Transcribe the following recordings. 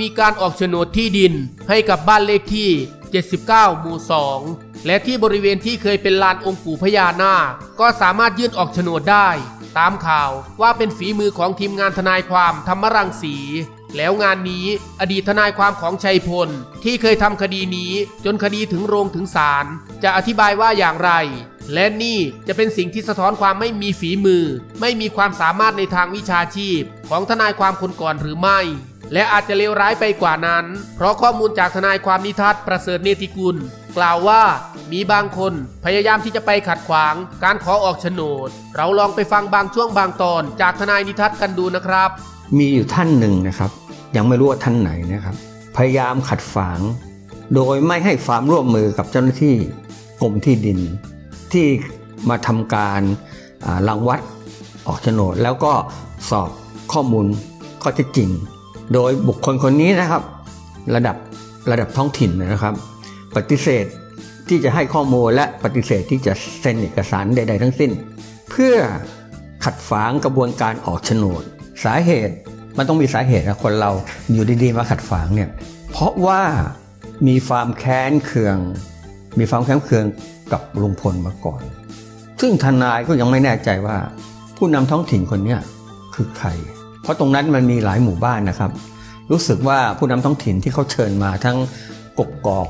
มีการออกโฉนดที่ดินให้กับบ้านเลขที่ 79 หมู่ 2 และที่บริเวณที่เคยเป็นลานองค์ปู่พญานาคก็สามารถยื่นออกโฉนดได้ ตามข่าวว่าเป็นฝีมือของทีมงานทนายความธรรมรังสี แล้วงานนี้อดีตทนายความของชัยพล ที่เคยทำคดีนี้จนคดีถึงโรงถึงศาลจะอธิบายว่าอย่างไรและนี่จะเป็นสิ่งที่สะท้อนความไม่มีฝีมือ ไม่มีความสามารถในทางวิชาชีพ ของทนายความคนก่อนหรือไม่ และอาจจะเลวร้ายไปกว่านั้น เพราะข้อมูลจากทนายความนิทัศน์ประเสริฐเนติกุล กล่าวว่ามีบางคนพยายามที่จะไปขัดขวางการขอออกโฉนด เราลองไปฟังบางช่วงบางตอนจากทนายนิทัศน์กันดูนะครับ มีอยู่ท่านหนึ่งนะครับ ยังไม่รู้ว่าท่านไหนนะครับ พยายามขัดฝาง โดยไม่ให้ความร่วมมือกับเจ้าหน้าที่กรมที่ดิน ที่มาทำการอ่ารังวัดออกโฉนด แล้วก็สอบข้อมูลข้อเท็จจริง โดยบุคคลคนนี้นะครับ ระดับระดับท้องถิ่นนะครับ ปฏิเสธที่จะให้ข้อมูลและปฏิเสธที่จะเซ็นเอกสารใด ๆ ทั้งสิ้น เพื่อขัดฝางกระบวนการออกโฉนด สาเหตุมันต้องมีสาเหตุนะคนเราอยู่ดีๆมาขัดฝางเนี่ยเพราะว่ามีความแค้นเคือง มีความแค้นเคืองกับลุงพลมาก่อน ซึ่งทนายก็ยังไม่แน่ใจว่า ผู้นำท้องถิ่นคนนี้คือใคร ราะตรงนั้นมันมีหลายหมู่บ้านนะครับ รู้สึกว่าผู้นำท้องถิ่นที่เขาเชิญมาทั้งกกกอก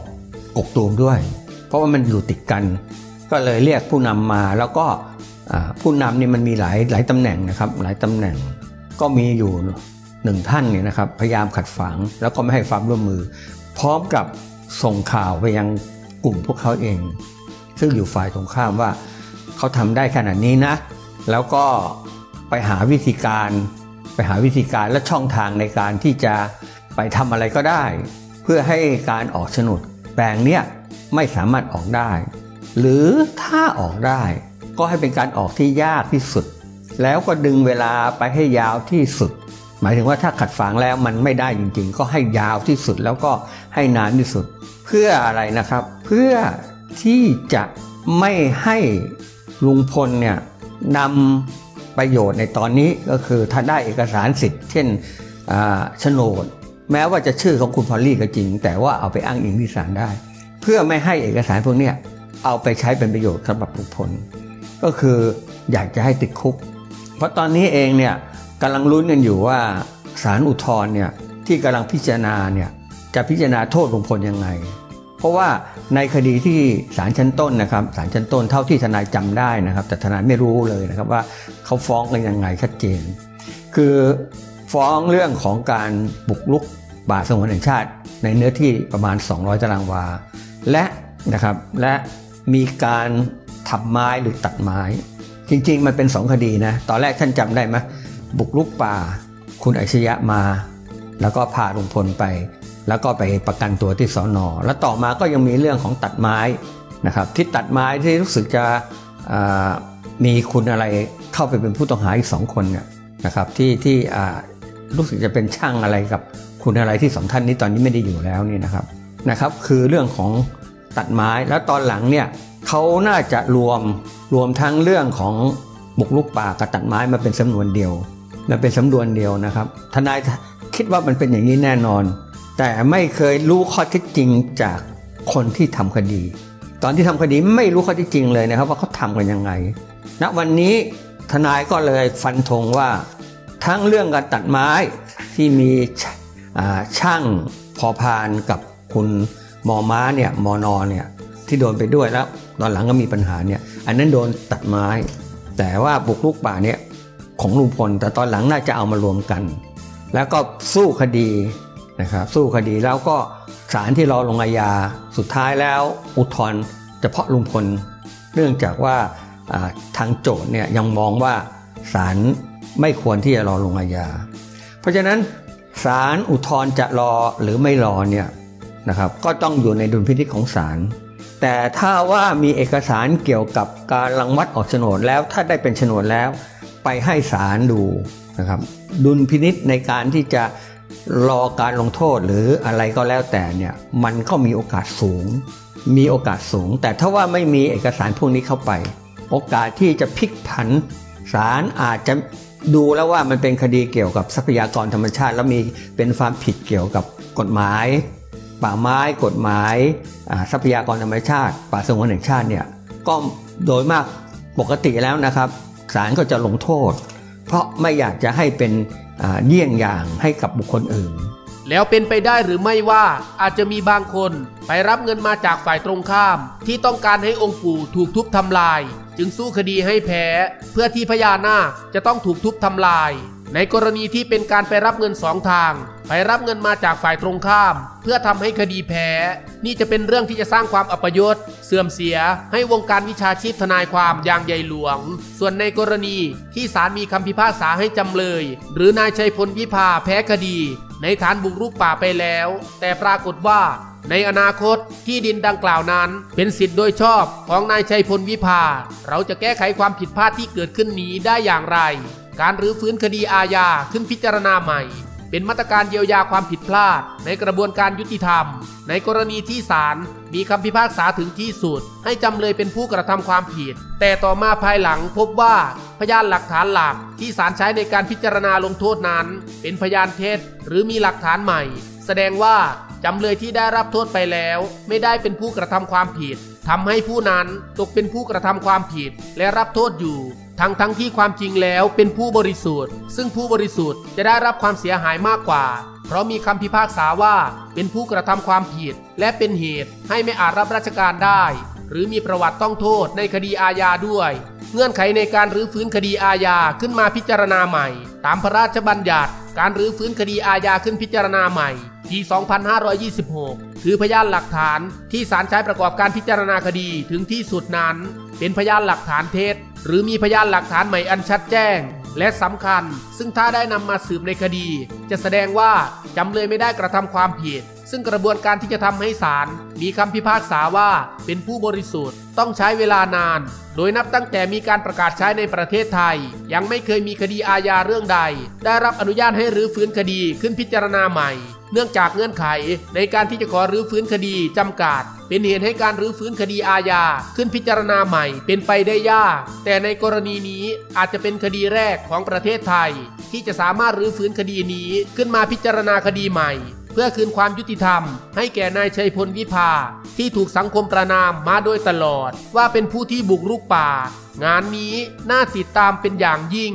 กกตูมด้วย เพราะว่ามันอยู่ติดกัน ก็เลยเรียกผู้นำมาแล้วก็ผู้นำนี่มันมีหลายหลายตำแหน่งนะครับ หลายตำแหน่งก็มีอยู่หนึ่งท่านเนี่ยนะครับ พยายามขัดฝังแล้วก็ไม่ให้ความร่วมมือ พร้อมกับส่งข่าวไปยังกลุ่มพวกเขาเอง ซึ่งอยู่ฝ่ายตรงข้ามว่าเขาทำได้ขนาดนี้นะ แล้วก็ไปหาวิธีการ ไปหาวิธีการและช่องทางในการที่จะไปทำอะไรก็ได้ เพื่อให้การออกโฉนดแปลงเนี้ยไม่สามารถออกได้ หรือถ้าออกได้ ก็ให้เป็นการออกที่ยากที่สุด แล้วก็ดึงเวลาไปให้ยาวที่สุด หมายถึงว่าถ้าขัดฝังแล้วมันไม่ได้จริงๆ ก็ให้ยาวที่สุดแล้วก็ให้นานที่สุด เพื่ออะไรนะครับ เพื่อที่จะไม่ให้ลุงพลเนี่ยนำ ประโยชน์ในตอนนี้ก็คือถ้าได้เอกสารสิทธิ์ เช่นโฉนดแม้ว่าจะชื่อของคุณพอลลี่ก็จริง แต่ว่าเอาไปอ้างอิงที่ศาลได้ เพื่อไม่ให้เอกสารพวกนี้เอาไปใช้เป็นประโยชน์สำหรับลุงพลก็คืออยากจะให้ติดคุก เพราะตอนนี้เองเนี่ยกำลังลุ้นกันอยู่ว่าศาลอุทธรณ์เนี่ยที่กำลังพิจารณาเนี่ยจะพิจารณาโทษลุงพลยังไง เพราะว่าในคดีที่ศาลชั้นต้นนะครับศาลชั้นต้นเท่าที่ทนายจำได้นะครับ แต่ทนายไม่รู้เลยนะครับว่าเขาฟ้องกันยังไงชัดเจน คือฟ้องเรื่องของการบุกรุกป่าสงวนแห่งชาติ ในเนื้อที่ประมาณ 200 ตารางวา และนะครับและมีการทำไม้หรือตัดไม้ จริงๆ มันเป็นสองคดีนะตอนแรกท่านจำได้ไหมบุกรุกป่า คุณอัจฉริยะมา แล้วก็พาลุงพลไป แล้วก็ไปประกันตัวที่สอนอแล้วต่อมาก็ยังมีเรื่องของตัดไม้นะครับที่ตัดไม้ที่รู้สึกจะมีคุณอะไรเข้าไปเป็นผู้ต้องหาอีกสองคนเนี่ยนะครับที่ที่รู้สึกจะเป็นช่างอะไรกับคุณอะไรที่สองท่านนี้ตอนนี้ไม่ได้อยู่แล้วนี่นะครับนะครับ คือเรื่องของตัดไม้แล้วตอนหลังเนี่ยเขาน่าจะรวมรวมทั้งเรื่องของบุกรุกป่ากับตัดไม้มาเป็นสำนวนเดียวและเป็นสำนวนเดียวนะครับ ทนายคิดว่ามันเป็นอย่างนี้แน่นอน แต่ไม่เคยรู้ข้อเท็จจริงจากคนที่ทำคดี ตอนที่ทำคดีไม่รู้ข้อเท็จจริงเลยนะครับ ว่าเขาทำกันยังไงณวันนี้ทนายก็เลยฟันธงว่า ทั้งเรื่องการตัดไม้ที่มีช่างพอพานกับคุณมอม้าเนี่ยมอนอเนี่ยที่โดนไปด้วยแล้ว ตอนหลังก็มีปัญหาเนี่ย อันนั้นโดนตัดไม้ แต่ว่าบุกรุกป่าเนี่ยของลุงพลแต่ตอนหลังน่าจะเอามารวมกัน แล้วก็สู้คดี นะครับสู้คดีแล้วก็ศาลที่รอลงอาญาสุดท้ายแล้วอุทธรณ์เฉพาะลุงพล เนื่องจากว่าทางโจทย์เนี่ยยังมองว่าศาลไม่ควรที่จะรอลงอาญา เพราะฉะนั้นศาลอุทธรณ์จะรอหรือไม่รอเนี่ยนะครับก็ต้องอยู่ในดุลพินิจของศาลแต่ถ้าว่ามีเอกสารเกี่ยวกับการรังวัดออกโฉนดแล้วถ้าได้เป็นโฉนดแล้ว ไปให้ศาลดูนะครับดุลพินิษในการที่จะ รอการลงโทษหรืออะไรก็แล้วแต่เนี่ยมันก็มีโอกาสสูง มีโอกาสสูง แต่ถ้าว่าไม่มีเอกสารพวกนี้เข้าไป โอกาสที่จะพลิกผันศาลอาจจะดูแล้วว่ามันเป็นคดีเกี่ยวกับทรัพยากรธรรมชาติ แล้วมีเป็นความผิดเกี่ยวกับกฎหมาย ป่าไม้กฎหมายทรัพยากรธรรมชาติ ป่าสงวนแห่งชาติเนี่ยก็โดยมากปกติแล้วนะครับศาลก็จะลงโทษ เพราะไม่อยากจะให้เป็น เยี่ยงอย่างให้กับบุคคลอื่น แล้วเป็นไปได้หรือไม่ว่าอาจจะมีบางคนไปรับเงินมาจากฝ่ายตรงข้าม ที่ต้องการให้องค์ปู่ถูกทุบทำลาย จึงสู้คดีให้แพ้ เพื่อที่พญานาคจะต้องถูกทุบทำลาย ในกรณีที่เป็นการไปรับเงินสองทาง ไปรับเงินมาจากฝ่ายตรงข้าม เพื่อทำให้คดีแพ้ นี่จะเป็นเรื่องที่จะสร้างความอัปยศ เสื่อมเสีย ให้วงการวิชาชีพทนายความอย่างใหญ่หลวง ส่วนในกรณีที่ศาลมีคำพิพากษาให้จำเลย หรือนายชัยพลวิภาแพ้คดี ในฐานบุกรุกป่าไปแล้ว แต่ปรากฏว่าในอนาคตที่ดินดังกล่าวนั้น เป็นสิทธิ์โดยชอบของนายชัยพลวิภา เราจะแก้ไขความผิดพลาดที่เกิดขึ้นนี้ได้อย่างไร การรื้อฟื้นคดีอาญาขึ้นพิจารณาใหม่ เป็นมาตรการเยียวยาความผิดพลาด ในกระบวนการยุติธรรม ในกรณีที่ศาลมีคำพิพากษาถึงที่สุด ให้จำเลยเป็นผู้กระทำความผิด แต่ต่อมาภายหลังพบว่าพยานหลักฐานหลักที่ศาลใช้ในการพิจารณาลงโทษนั้น เป็นพยานเท็จหรือมีหลักฐานใหม่ แสดงว่าจำเลยที่ได้รับโทษไปแล้ว ไม่ได้เป็นผู้กระทำความผิดทำให้ผู้นั้นตกเป็นผู้กระทำความผิดและรับโทษอยู่ ทั้งทั้งที่ความจริงแล้วเป็นผู้บริสุทธิ์ ซึ่งผู้บริสุทธิ์จะได้รับความเสียหายมากกว่า เพราะมีคำพิพากษาว่าเป็นผู้กระทำความผิด และเป็นเหตุให้ไม่อาจรับราชการได้ หรือมีประวัติต้องโทษในคดีอาญาด้วย เงื่อนไขในการรื้อฟื้นคดีอาญาขึ้นมาพิจารณาใหม่ ตามพระราชบัญญัติ การรื้อฟื้นคดีอาญาขึ้นพิจารณาใหม่ปี 2526 คือพยานหลักฐานที่ศาลใช้ประกอบการพิจารณาคดีถึงที่สุดนั้น เป็นพยานหลักฐานเท็จ หรือมีพยานหลักฐานใหม่อันชัดแจ้ง และสำคัญ ซึ่งถ้าได้นำมาสืบในคดี จะแสดงว่าจำเลยไม่ได้กระทำความผิด ซึ่งกระบวนการที่จะทำให้ศาลมีคำพิพากษาว่าเป็นผู้บริสุทธิ์ ต้องใช้เวลานาน โดยนับตั้งแต่มีการประกาศใช้ในประเทศไทย ยังไม่เคยมีคดีอาญาเรื่องใด ได้รับอนุญาตให้รื้อฟื้นคดีขึ้นพิจารณาใหม่ เนื่องจากเงื่อนไขในการที่จะขอรื้อฟื้นคดีจำกัด เป็นเหตุให้การรื้อฟื้นคดีอาญาขึ้นพิจารณาใหม่เป็นไปได้ยาก แต่ในกรณีนี้อาจจะเป็นคดีแรกของประเทศไทย ที่จะสามารถรื้อฟื้นคดีนี้ขึ้นมาพิจารณาคดีใหม่ เพื่อคืนความยุติธรรม ให้แก่นายชัยพลวิภา ที่ถูกสังคมประนามมาโดยตลอด ว่าเป็นผู้ที่บุกรุกป่า งานนี้น่าติดตามเป็นอย่างยิ่ง